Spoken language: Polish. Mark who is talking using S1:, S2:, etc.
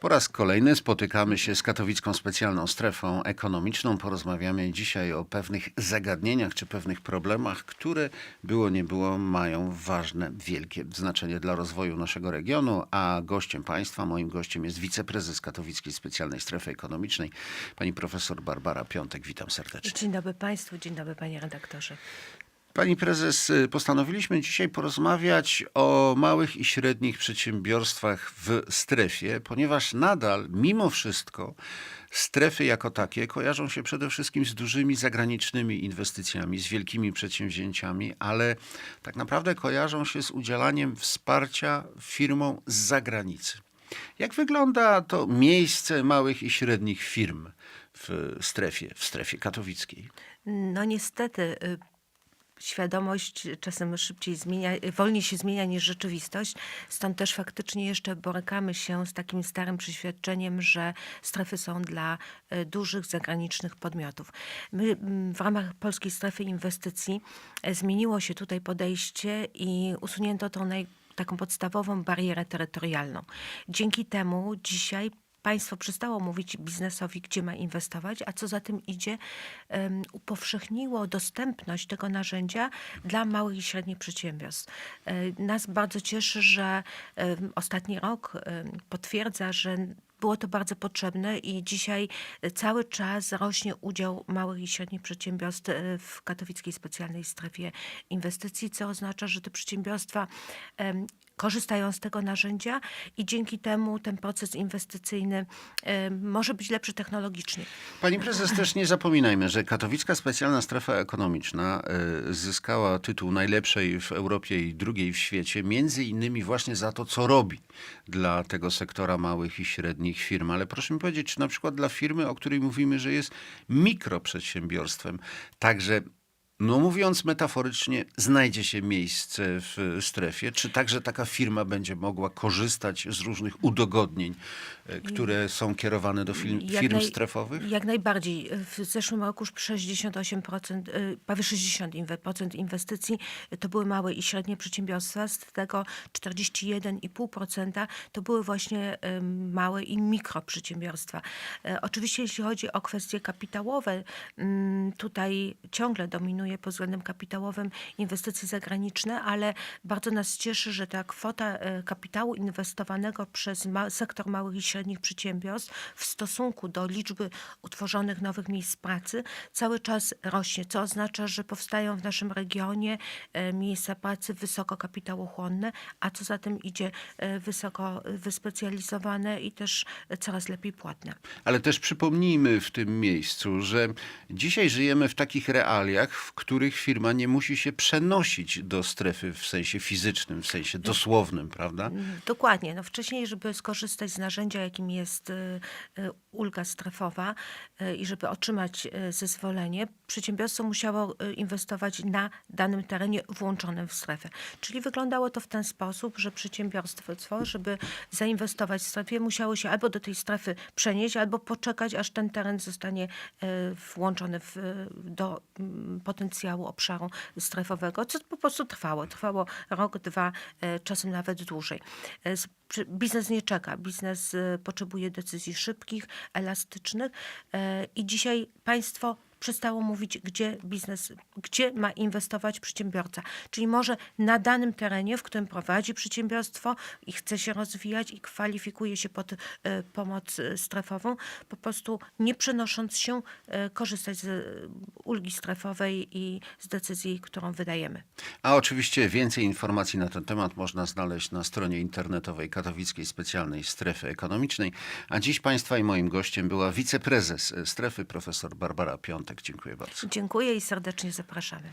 S1: Po raz kolejny spotykamy się z katowicką specjalną strefą ekonomiczną. Porozmawiamy dzisiaj o pewnych zagadnieniach czy pewnych problemach, które było nie było mają ważne, wielkie znaczenie dla rozwoju naszego regionu. A gościem państwa, moim gościem jest wiceprezes katowickiej specjalnej strefy ekonomicznej, pani profesor Barbara Piątek. Witam serdecznie.
S2: Dzień dobry Państwu, dzień dobry Panie redaktorze.
S1: Pani prezes, y, postanowiliśmy dzisiaj porozmawiać o małych i średnich przedsiębiorstwach w strefie, ponieważ nadal, mimo wszystko, strefy jako takie kojarzą się przede wszystkim z dużymi zagranicznymi inwestycjami, z wielkimi przedsięwzięciami, ale tak naprawdę kojarzą się z udzielaniem wsparcia firmom z zagranicy. Jak wygląda to miejsce małych i średnich firm w strefie, w strefie katowickiej?
S2: No niestety y, świadomość czasem szybciej zmienia, wolniej się zmienia niż rzeczywistość. Stąd też faktycznie jeszcze borykamy się z takim starym przeświadczeniem, że strefy są dla y, dużych zagranicznych podmiotów. My mm, w ramach Polskiej Strefy Inwestycji e, zmieniło się tutaj podejście i usunięto tą naj, taką podstawową barierę terytorialną. Dzięki temu dzisiaj Państwo przestało mówić biznesowi, gdzie ma inwestować, a co za tym idzie, um, upowszechniło dostępność tego narzędzia dla małych i średnich przedsiębiorstw. E, Nas bardzo cieszy, że ostatni rok potwierdza, że było to bardzo potrzebne i dzisiaj cały czas rośnie udział małych i średnich przedsiębiorstw e, w katowickiej specjalnej strefie inwestycji, co oznacza, że te przedsiębiorstwa korzystają z tego narzędzia i dzięki temu ten proces inwestycyjny może być lepszy technologicznie.
S1: Pani prezes, też nie zapominajmy, że Katowicka Specjalna Strefa Ekonomiczna y, zyskała tytuł najlepszej w Europie i drugiej w świecie, między innymi właśnie za to, co robi dla tego sektora małych i średnich firm. Ale proszę mi powiedzieć, czy na przykład dla firmy, o której mówimy, że jest mikroprzedsiębiorstwem, także no mówiąc metaforycznie, znajdzie się miejsce w strefie, czy także taka firma będzie mogła korzystać z różnych udogodnień, y, które są kierowane do firm,
S2: Jak
S1: firm
S2: naj-
S1: strefowych?
S2: Jak najbardziej. W zeszłym roku już 68%, y, prawie 60% inwe- procent inwestycji to były małe i średnie przedsiębiorstwa, z tego 41,5% to były właśnie małe i mikroprzedsiębiorstwa. E, Oczywiście jeśli chodzi o kwestie kapitałowe, mm, tutaj ciągle dominuje pod względem kapitałowym inwestycje zagraniczne, ale bardzo nas cieszy, że ta kwota e, kapitału inwestowanego przez ma- sektor małych i średnich przedsiębiorstw w stosunku do liczby utworzonych nowych miejsc pracy cały czas rośnie, co oznacza, że powstają w naszym regionie e, miejsca pracy wysoko kapitałochłonne, a co za tym idzie e, wysoko wyspecjalizowane i też coraz lepiej płatne.
S1: Ale też przypomnijmy w tym miejscu, że dzisiaj żyjemy w takich realiach, w których firma nie musi się przenosić do strefy w sensie fizycznym, w sensie dosłownym, prawda?
S2: Dokładnie. No wcześniej, żeby skorzystać z narzędzia, jakim jest y, y, ulga strefowa y, i żeby otrzymać zezwolenie, przedsiębiorstwo musiało inwestować na danym terenie włączonym w strefę. Czyli wyglądało to w ten sposób, że przedsiębiorstwo, żeby zainwestować w strefie, musiało się albo do tej strefy przenieść, albo poczekać, aż ten teren zostanie włączony w, do mm, potencjału obszaru strefowego, co po prostu trwało. Trwało rok, dwa, e, czasem nawet dłużej. E, Biznes nie czeka. Biznes e, potrzebuje decyzji szybkich, elastycznych i dzisiaj państwo przestało mówić, gdzie biznes, gdzie ma inwestować przedsiębiorca. Czyli może na danym terenie, w którym prowadzi przedsiębiorstwo i chce się rozwijać i kwalifikuje się pod e, pomoc e, strefową, po prostu nie przenosząc się, e, korzystać z ulgi strefowej i z decyzji, którą wydajemy.
S1: A oczywiście więcej informacji na ten temat można znaleźć na stronie internetowej Katowickiej Specjalnej Strefy Ekonomicznej. A dziś Państwa i moim gościem była wiceprezes strefy, profesor Barbara Piątek. Dziękuję bardzo.
S2: Dziękuję i serdecznie zapraszamy.